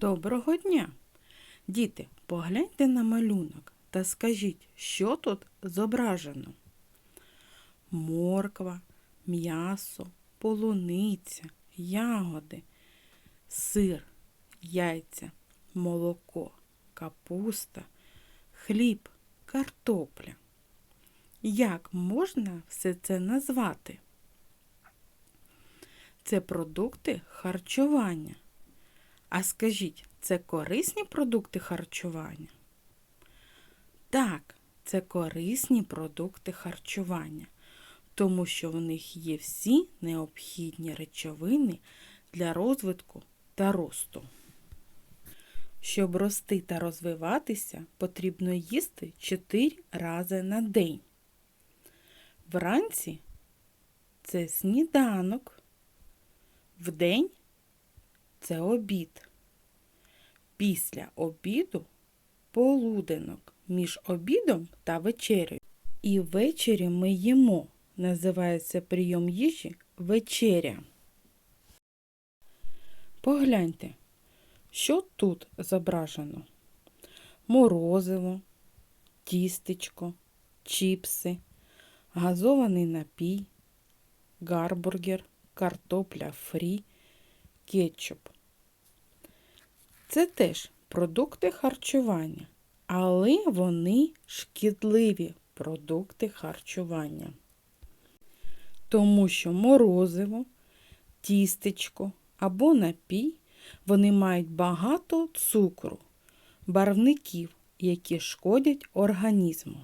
Доброго дня! Діти, погляньте на малюнок та скажіть, що тут зображено? Морква, м'ясо, полуниця, ягоди, сир, яйця, молоко, капуста, хліб, картопля. Як можна все це назвати? Це продукти харчування. А скажіть, це корисні продукти харчування? Так, це корисні продукти харчування, тому що в них є всі необхідні речовини для розвитку та росту. Щоб рости та розвиватися, потрібно їсти 4 рази на день. Вранці це сніданок, вдень це обід. Після обіду полуденок між обідом та вечерею. І ввечері ми їмо. Називається прийом їжі вечеря. Погляньте, що тут зображено? Морозиво, тістечко, чіпси, газований напій, гарбургер, картопля фрі, кетчуп. Це теж продукти харчування, але вони шкідливі продукти харчування. Тому що морозиво, тістечко або напій вони мають багато цукру, барвників, які шкодять організму.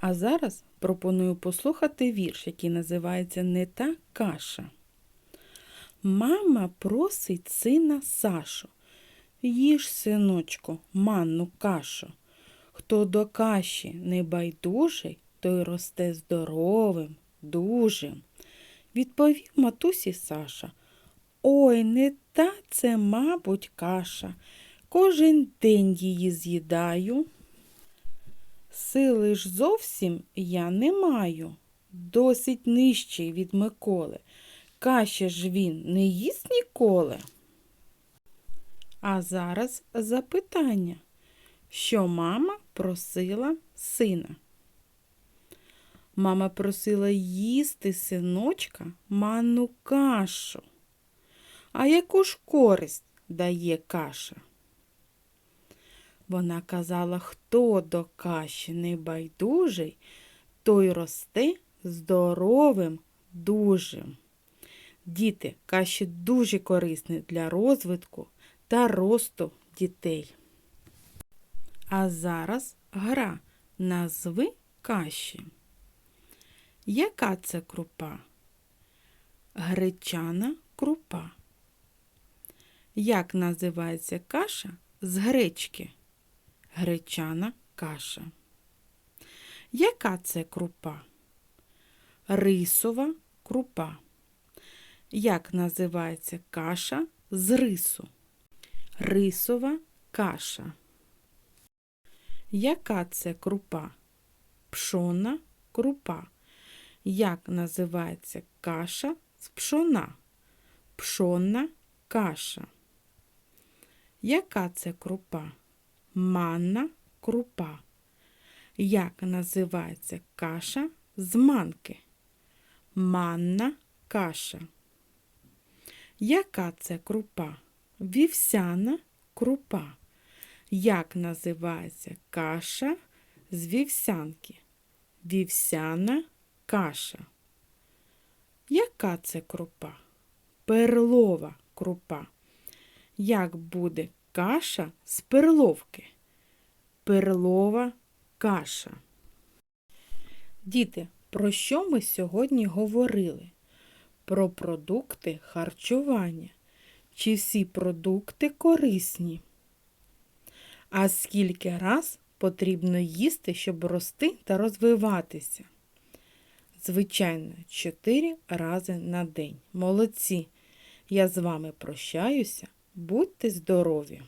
А зараз пропоную послухати вірш, який називається Не та каша. Мама просить сина Сашу. Їж, синочку, манну кашу. Хто до каші не байдужий, той росте здоровим, дужим. Відповів матусі Саша. Ой, не та це, мабуть, каша. Кожен день її з'їдаю. Сили ж зовсім я не маю. Досить нижчий від Миколи. Каші ж він не їсть ніколи. А зараз запитання, що мама просила сина. Мама просила їсти синочка манну кашу. А яку ж користь дає каша? Вона казала, хто до каші не байдужий, той росте здоровим, дужим. Діти, каші дуже корисні для розвитку та росту дітей. А зараз гра назви каші. Яка це крупа? Гречана крупа. Як називається каша з гречки? Гречана каша. Яка це крупа? Рисова крупа. Як називається каша з рису? Рисова каша. Яка це крупа? Пшона крупа. Як називається каша з пшона? Пшонна каша. Яка це крупа? Манна крупа. Як називається каша з манки? Манна каша. Яка це крупа? Вівсяна крупа. Як називається каша з вівсянки? Вівсяна каша. Яка це крупа? Перлова крупа. Як буде каша з перловки? Перлова каша. Діти, про що ми сьогодні говорили? Про продукти харчування. Чи всі продукти корисні? А скільки раз потрібно їсти, щоб рости та розвиватися? Звичайно, 4 рази на день. Молодці! Я з вами прощаюся. Будьте здорові!